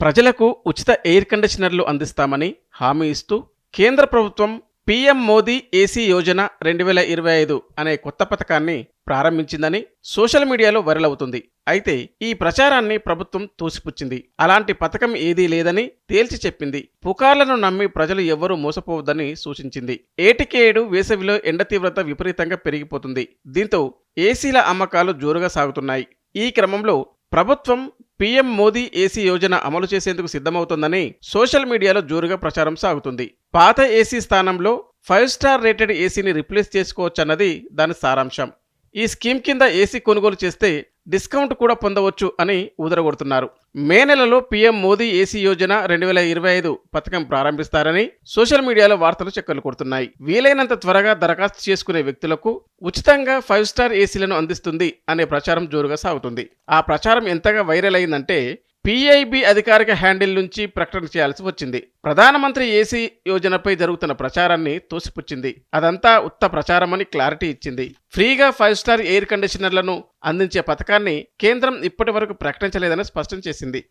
ప్రజలకు ఉచిత ఎయిర్ కండిషనర్లు అందిస్తామని హామీ ఇస్తూ కేంద్ర ప్రభుత్వం పీఎం మోదీ ఏసీ యోజన రెండు వేల ఇరవై ఐదు అనే కొత్త పథకాన్ని ప్రారంభించిందని సోషల్ మీడియాలో వైరల్ అవుతుంది. అయితే ఈ ప్రచారాన్ని ప్రభుత్వం తోసిపుచ్చింది. అలాంటి పథకం ఏదీ లేదని తేల్చి చెప్పింది. పుకార్లను నమ్మి ప్రజలు ఎవ్వరూ మోసపోవద్దని సూచించింది. ఏటికేడు వేసవిలో ఎండ తీవ్రత విపరీతంగా పెరిగిపోతుంది. దీంతో ఏసీల అమ్మకాలు జోరుగా సాగుతున్నాయి. ఈ క్రమంలో ప్రభుత్వం పీఎం మోదీ ఏసీ యోజన అమలు చేసేందుకు సిద్ధమవుతోందని సోషల్ మీడియాలో జోరుగా ప్రచారం సాగుతుంది. పాత ఏసీ స్థానంలో ఫైవ్ స్టార్ రేటెడ్ ఏసీని రిప్లేస్ చేసుకోవచ్చన్నది దాని సారాంశం. ఈ స్కీమ్ కింద ఏసీ కొనుగోలు చేస్తే డిస్కౌంట్ కూడా పొందవచ్చు అని ఉదరగొడుతున్నారు మే నెలలో పీఎం మోదీ ఏసీ యోజన రెండు వేల ఇరవై ఐదు పథకం ప్రారంభిస్తారని సోషల్ మీడియాలో వార్తలు చక్కలు కొడుతున్నాయి. వీలైనంత త్వరగా దరఖాస్తు చేసుకునే వ్యక్తులకు ఉచితంగా ఫైవ్ స్టార్ ఏసీలను అందిస్తుంది అనే ప్రచారం జోరుగా సాగుతుంది. ఆ ప్రచారం ఎంతగా వైరల్ అయిందంటే పీఐబీ అధికారిక హ్యాండిల్ నుంచి ప్రకటన చేయాల్సి వచ్చింది. ప్రధానమంత్రి ఏసీ యోజనపై జరుగుతున్న ప్రచారాన్ని తోసిపుచ్చింది. అదంతా ఉత్త ప్రచారమని క్లారిటీ ఇచ్చింది. ఫ్రీగా ఫైవ్ స్టార్ ఎయిర్ కండిషనర్లను అందించే పథకాన్ని కేంద్రం ఇప్పటి వరకు ప్రకటించలేదని స్పష్టం చేసింది.